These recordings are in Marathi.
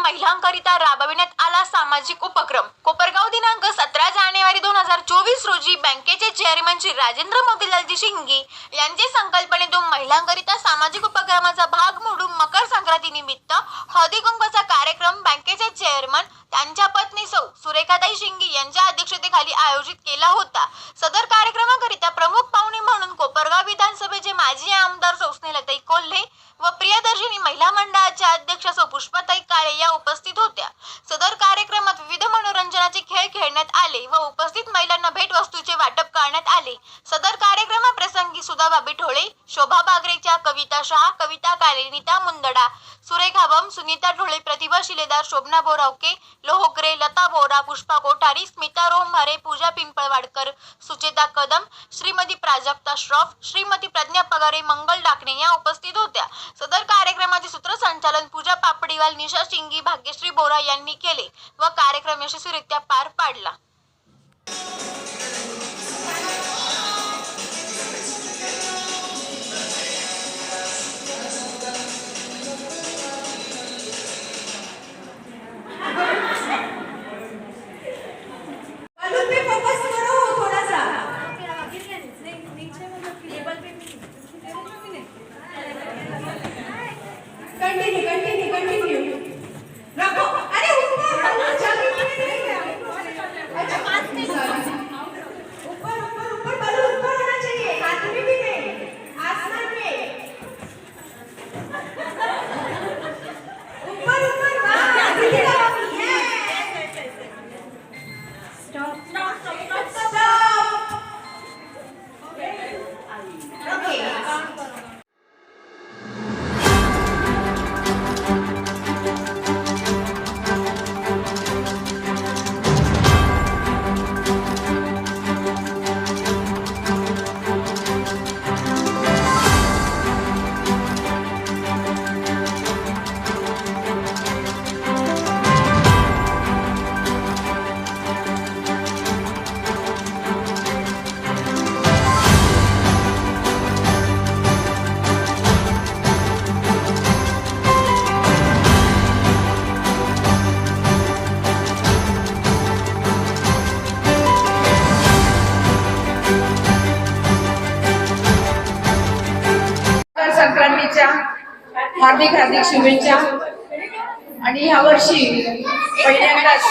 महिलांकरिता राबविण्यात आला सामाजिक उपक्रम. कोपरगाव दिनांक सतरा जानेवारी दोन हजार चोवीस रोजी बँकेचे चेअरमन श्री राजेंद्र मोतीलालजी शिंगे यांचे संकल्पनेतून महिलांकरिता सामाजिक उपक्रमाचा भाग म्हणून मकर संक्रांती निमित्त हळदी कुंकवाचा कार्यक्रम बँकेचे चेअरमन त्यांच्या पत्नी सौ सुरेखाताई शिंगे यांच्या अध्यक्षतेखाली आयोजित केला होता. सदर कार्यक्रमाकरिता प्रमुख पाहुणे म्हणून कोपरगाव विधानसभेचे माजी आमदार सौस्नेलताई कोल्हे व प्रियदर्शिनी महिला मंडळाच्या अध्यक्ष सौ पुष्पाताई काळे या उपस्थित होत्या. सदर कार्यक्रमात विविध मनोरंजनाचे खेळ खेळण्यात आले. व उपस्थित महिलांना भेटवस्तूचे वाटप करण्यात आले. सदर कार्यक्रमाप्रसंगी सुधा बाबी ठोळे शोभा बागरेच्या कविता शहा कविता काळे नीता मुंदडा सुरेखा बम सुनीता ढोळे प्रतिभा शिलेदार शोभना बोरावके लोहोकरे लता बोरा पुष्पा कोठारी स्मिता रोमभारे पूजा पिंपळवाडकर सुचेता कदम श्रीमती प्राजक्ता श्रॉफ श्रीमती प्रज्ञा पगारे मंगल डाकणे या उपस्थित होत्या. सदर कार्यक्रमाचे सूत्रसंचालन पूजा पापडीवाल निशा शिंगी भाग्यश्री बोरा यांनी केले व कार्यक्रम यशस्वीरित्या पार पाडला. Continue, continue, continue. Rapo. संक्रांतीच्या हार्दिक हार्दिक शुभेच्छा. आणि ह्या वर्षी पहिल्यांदाच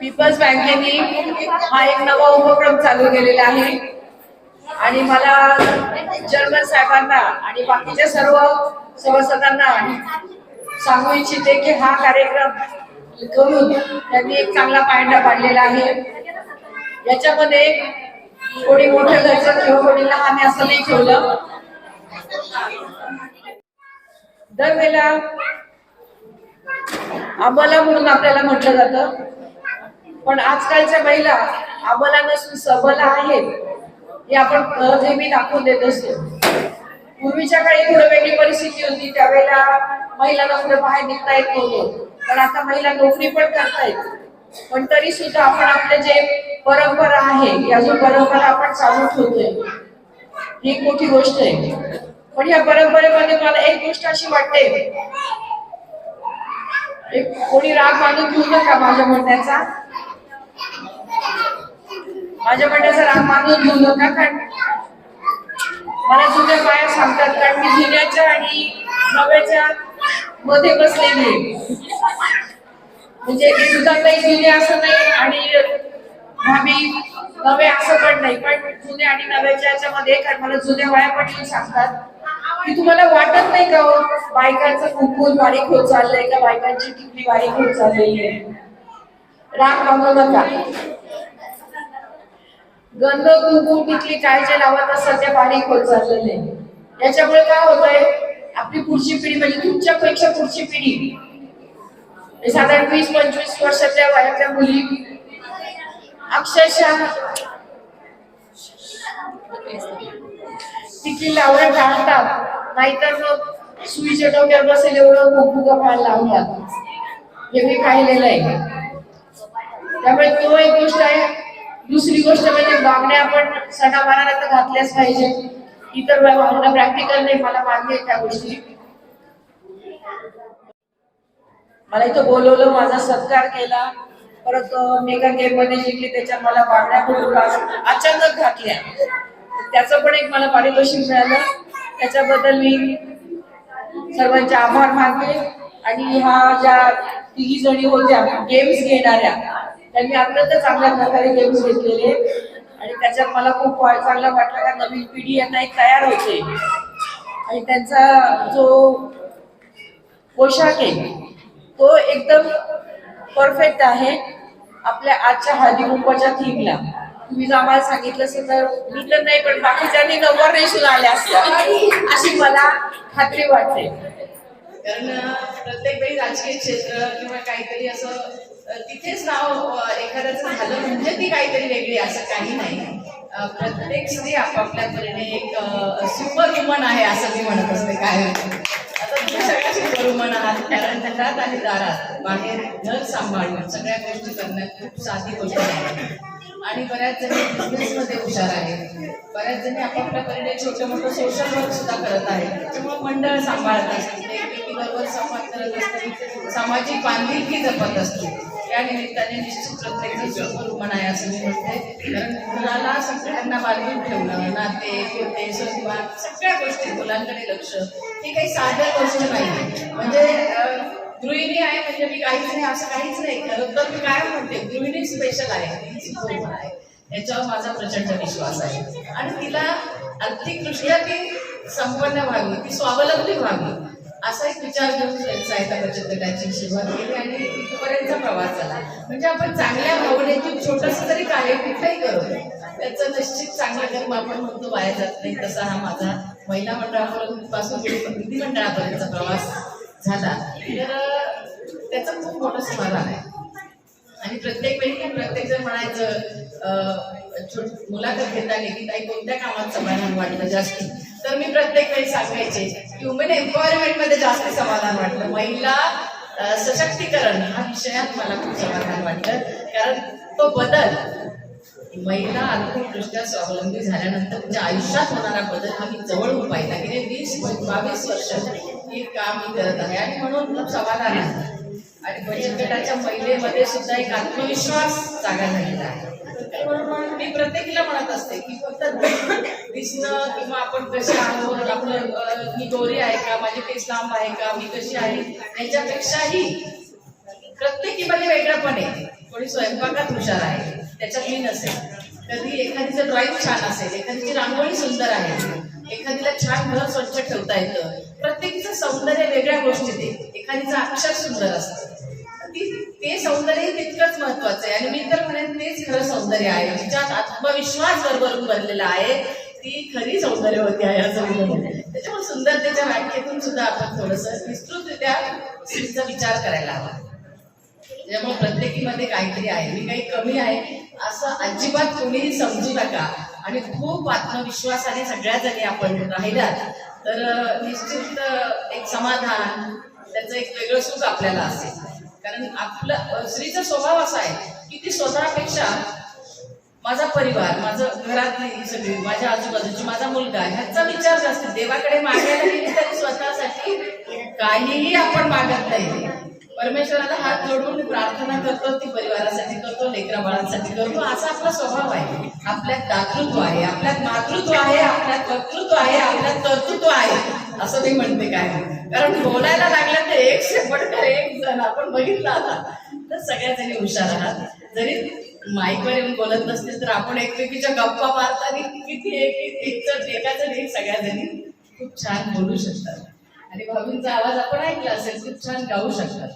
पीपल्स बँकेने हा एक नवा उपक्रम चालू केलेला आहे. आणि मला जर्मन साहेबांना आणि बाकीच्या सर्व सभासदांना सांगू इच्छिते की हा कार्यक्रम करून त्यांनी एक चांगला पायंडा पाडलेला आहे. याच्यामध्ये कोणी मोठं घरचं किंवा कोणी लहान असं नाही ठेवलं. दरवेळेला आम्हाला म्हणून आपल्याला म्हटलं जातं. पण आजकालच्या महिला आम्हाला नसून सबला आहेत हे आपण नेहमी दाखवून देत असतो. पूर्वीच्या काळी थोडं वेगळी परिस्थिती होती त्यावेळेला महिलांना कुठे बाहेर निघता येत नव्हतं. पण आता महिला नोकरी पण करतायत. पण तरी सुद्धा आपण आपले जे परंपरा आहे. की अजून परंपरा आपण चालू ठेवतोय. ही एक मोठी गोष्ट आहे. पण या परंपरेमध्ये मला एक गोष्ट अशी वाटते. एक कोणी राग मानून घेऊ नका माझ्या म्हणण्याचा. माझ्या म्हणण्याचा राग मानून घेऊ नका कारण मला जुन्या बाया सांगतात कारण मी जुन्याच्या आणि नव्याच्या मध्ये बसलेली म्हणजे सुद्धा काही जुने असं नाही आणि भाभी नवे असं पण नाही पण जुने आणि नव्याच्या याच्यामध्ये कारण मला जुन्या वया पण येऊन सांगतात की तुम्हाला वाटत नाही का हो, बायकांचं कुंकून बारीक होत चाललंय का? बायकांची टिकली बारीक होत चाललेली आहे? राग मानू नका. गंध कुंकू टिकली काय जे लावत असतात ते बारीक होत चाललेले याच्यामुळे काय होतंय? आपली पुढची पिढी म्हणजे तुमच्यापेक्षा पुढची पिढी. साधारण वीस पंचवीस वर्षातल्या वयातल्या मुली अक्षरशः. तिथली लावणं टाळतात नाहीतर मग सुईच्या डोक्यावर बसेल एवढं कुंकू कपाळ लावतात. हे मी पाहिलेलं आहे. त्यामुळे तो एक गोष्ट आहे. दुसरी गोष्ट म्हणजे बांगड्या आपण सणावाराला तर घातल्याच पाहिजे. इतर वागणं प्रॅक्टिकल नाही मला मान्य आहे त्या गोष्टी. मला इथं बोलवलं माझा सत्कार केला. परत मेगा गेममध्ये शिकली त्याच्यात मला बांगड्या अचानक घातल्या. त्याचं पण एक मला पारितोषिक मिळालं. त्याच्याबद्दल मी सर्वांचे आभार मानते. आणि ह्या ज्या तिघी जणी होत्या गेम्स घेणाऱ्या त्यांनी अत्यंत चांगल्या प्रकारे गेम्स घेतलेले. आणि त्याच्यात मला खूप चांगलं वाटलं का नवीन पिढी यांना एक तयार होते. आणि त्यांचा जो पोशाख आहे तो एकदम परफेक्ट आहे. आपल्या आजच्या हळदी कुंकवाच्या थीमला तुम्ही जर आम्हाला सांगितलं असेल तर मी तर नाही पण बाकीच्यांनी नंबर रेशून आल्या असतात अशी मला खात्री वाटते. कारण प्रत्येक वेळी राजकीय क्षेत्र किंवा काहीतरी असं तिथेच नाव एखाद्याचं झालं म्हणजे ती काहीतरी वेगळी असं काही नाही. प्रत्येक स्त्री आपापल्या परीने एक सुपर वुमन आहे असं मी म्हणत असते काय आता आहात कारण घरात आणि दारात बाहेर घर सांभाळून सगळ्या गोष्टी करण्यात खूप साधी गोष्ट आहे. आणि बऱ्याच जणी बिझनेसमध्ये हुशार आहेत. बऱ्याच जणी आपापल्या परीने छोटं मोठं सोशल वर्क सुद्धा करत आहेत. त्याच्यामुळे मंडळ सांभाळत असते. एकमेकीबरोबर संवाद करत असते. सामाजिक बांधिलकी जपत असते. या निमित्ताने निश्चित प्रत्येकजण सुखरूप म्हणाय आहे असं मी म्हणते. कारण मुलाला सगळ्यांना बांधून ठेवणं नाते होते सगळ्या गोष्टी मुलांकडे लक्ष ही काही साध्या गोष्ट नाही म्हणजे गृहिणी आहे म्हणजे मी काहीच नाही असं काहीच नाही खरं तर मी काय म्हणते? गृहिणी स्पेशल आहे आहे. याच्यावर माझा प्रचंड विश्वास आहे. आणि तिला आर्थिकदृष्ट्या ती संपन्न व्हावी ती स्वावलंबी व्हावी. असा एक विचार घेऊन साहित्य बचत गटाची सुरुवात केली आणि इथपर्यंतचा प्रवास झाला. म्हणजे आपण चांगल्या भावनेतून छोटस तरी कार्य कुठलंही करू त्याचं निश्चित चांगलं कर्म आपण म्हणतो वाया जात नाही. तसा हा माझा महिला मंडळापर्यंत पासून विधिमंडळापर्यंतचा प्रवास झाला. तर त्याचं खूप मोठं समाधान आहे. आणि प्रत्येक वेळी प्रत्येक जण म्हणायचं मुलाखत घेताना की काही कोणत्या कामात समाधान वाटलं जास्त? तर मी प्रत्येक वेळी सांगायचे ह्युमन एम्पॉवरमेंटमध्ये जास्त समाधान वाटलं. महिला सशक्तीकरण हा विषयात मला खूप समाधान वाटलं. कारण तो बदल महिला आर्थिकदृष्ट्या स्वावलंबी झाल्यानंतर म्हणजे आयुष्यात होणारा बदल हा मी जवळून पाहिला गेले. वीस बावीस वर्ष हे काम मी करत आहे आणि म्हणून खूप समाधान आहे. आणि बचत गटाच्या महिलेमध्ये सुद्धा एक आत्मविश्वास जागा झालेला आहे. म्हणून मी प्रत्येकीला म्हणत असते की फक्त दिसणं किंवा आपण कसे आहोत आपलं मी गोरी आहे का माझी केस लांब आहे का मी कशी आहे याच्यापेक्षाही प्रत्येकीमध्ये वेगळंपण आहे कोणी स्वयंपाकात हुशार आहे त्याच्यात मी नसेल. कधी एखादीचं ड्रॉइंग छान असेल एखादीची रांगोळी सुंदर आहे एखादीला छान घर स्वच्छ ठेवता येतं प्रत्येकीचं सौंदर्य वेगळ्या गोष्टीत आहे. एखादीचं अक्षर सुंदर असतं. ती ते सौंदर्य तितकंच महत्वाचं आहे. आणि मी तर म्हणेन तेच खरं सौंदर्य आहे. जिच्यात आत्मविश्वास भरभरून भरलेला आहे ती खरी सौंदर्य होती आहे असं त्याच्यामुळे सुंदरतेच्या व्याख्येतून सुद्धा आपण थोडस विस्तृतरित्या स्त्रीचा विचार करायला हवा. त्याच्यामुळे प्रत्येकीमध्ये काहीतरी आहे. मी काही कमी आहे असं अजिबात कोणी समजू नका. आणि खूप आत्मविश्वासाने सगळ्या जणी आपण राहिल्यात तर निश्चित एक समाधान त्याचं एक वेगळं सुख आपल्याला असेल. कारण आपलं स्त्रीचा स्वभाव असा आहे की ती स्वतःपेक्षा माझा परिवार माझं घरातली सगळी माझ्या आजूबाजूची माझा मुलगा ह्याचा विचार जास्त देवाकडे मागायला गेली तरी स्वतःसाठी काहीही आपण मागत नाही. परमेश्वराला हात जोडून प्रार्थना करतो ती परिवारासाठी करतो लेकरा बाळांसाठी करतो. असा आपला स्वभाव आहे. आपल्यात दातृत्व आहे आपल्यात मातृत्व आहे आपल्यात वक्तृत्व आहे आपल्यात कर्तृत्व आहे. असं मी म्हणते काय? कारण बोलायला लागलं तर एक शेपटकर एक जण. आपण बघितलं आता. तर सगळ्या जणी हुशार आहात जरी माईकवर येऊन बोलत नसतील तर आपण एकमेकीच्या गप्पा मारताना किती एक एक जण एकाच एक सगळ्या जणी खूप छान बोलू शकतात. आणि भाऊंचा आवाज आपण ऐकला असेल खूप छान गाऊ शकतात.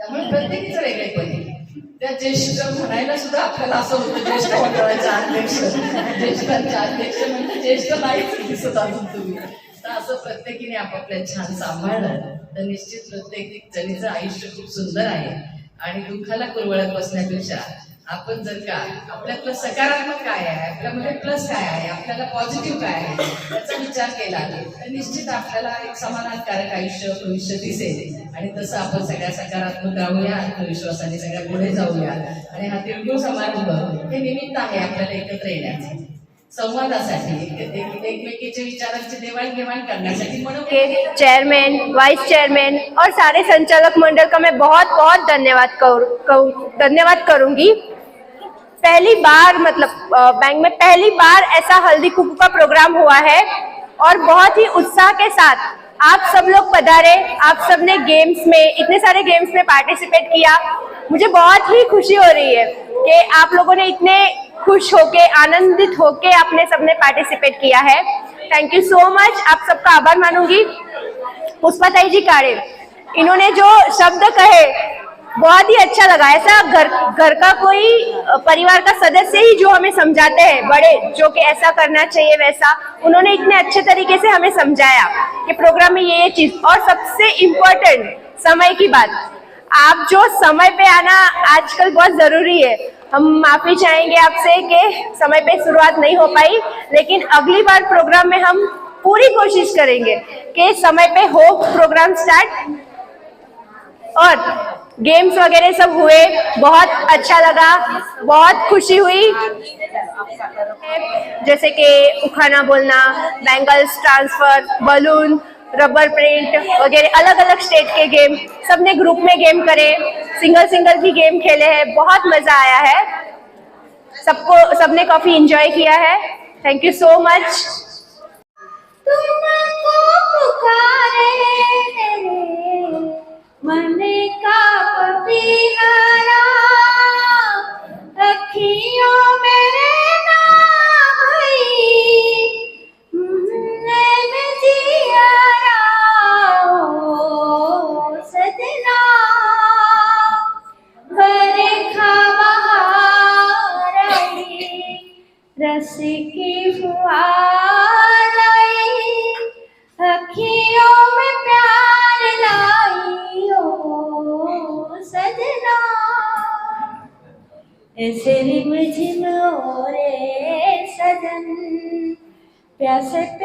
त्यामुळे प्रत्येकीचं वेगळेपण आहे त्या ज्येष्ठ म्हणायला सुद्धा आपल्याला असं होतं ज्येष्ठ मंडळाच्या अध्यक्ष. ज्येष्ठांच्या अध्यक्ष म्हणजे ज्येष्ठ नाहीच दिसत अजून तुम्ही. तर असं प्रत्येकीने आपापल्या छान सांभाळलं. तर निश्चित प्रत्येक जणीचं आयुष्य खूप सुंदर आहे. आणि दुःखाला कुरवळत बसण्यापेक्षा आपण जर का आपल्यातलं सकारात्मक काय आहे आपल्यामध्ये प्लस काय आहे आपल्याला पॉझिटिव्ह काय आहे याचा विचार केला तर निश्चित आपल्याला एक समाधानकारक आयुष्य भविष्य दिसेल. आणि तसं आपण सगळ्या सकारात्मक राहूया आत्मविश्वासाने सगळ्या पुढे जाऊया आणि हा तिळगुळ समारंभ हे निमित्त आहे आपल्याला एकत्र येण्याचं. संवादासाठी एक- एक- विचारांची देवाणघेवाण करण्यासाठी म्हणून के चेयरमैन वाइस चेयरमैन और सारे संचालक मंडल का मैं बहुत बहुत धन्यवाद कर, धन्यवाद करूँगी। पहली बार मतलब बैंक में पहली बार ऐसा हल्दी कुकू का प्रोग्राम हुआ है और बहुत ही उत्साह के साथ आप सब लोग पधारे आप सबने गेम्स में इतने सारे गेम्स में पार्टिसिपेट किया। मुझे बहुत ही खुशी हो रही है कि आप लोगों ने इतने खुश होके, आनंदित होके आपने सबने पार्टिसिपेट किया है। थैंक यू सो मच आप सबका आभार मानूँगी। पुष्पाताई जी कारे इन्होंने जो शब्द कहे, बहुत ही अच्छा लगा। ऐसा घर घर का कोई परिवार का सदस्य ही जो हमें समझाते हैं, बड़े, जो कि ऐसा करना चाहिए वैसा, उन्होंने इतने अच्छे तरीके से हमें समझाया कि प्रोग्राम में ये ये चीज़। और सबसे इम्पोर्टेंट समय की बात। आप जो समय पे आना आजकल बहुत ज़रूरी है। हम माफ़ी चाहेंगे आपसे कि समय पे शुरुआत नहीं हो पाई, लेकिन अगली बार प्रोग्राम में हम पूरी कोशिश करेंगे कि समय पे हो प्रोग्राम स्टार्ट और गेम्स वगैरह सब हुए, बहुत अच्छा लगा, बहुत खुशी हुई। जैसे कि उखाना बोलना bangles transfer balloon rubber print वगैरह अलग अलग स्टेट के गेम सबने ग्रुप में गेम करे। सिंगल सिंगल भी गेम खेले हैं, बहुत मज़ा आया है। सबको, सबने काफ़ी इंजॉय किया है। Thank you so much Blessed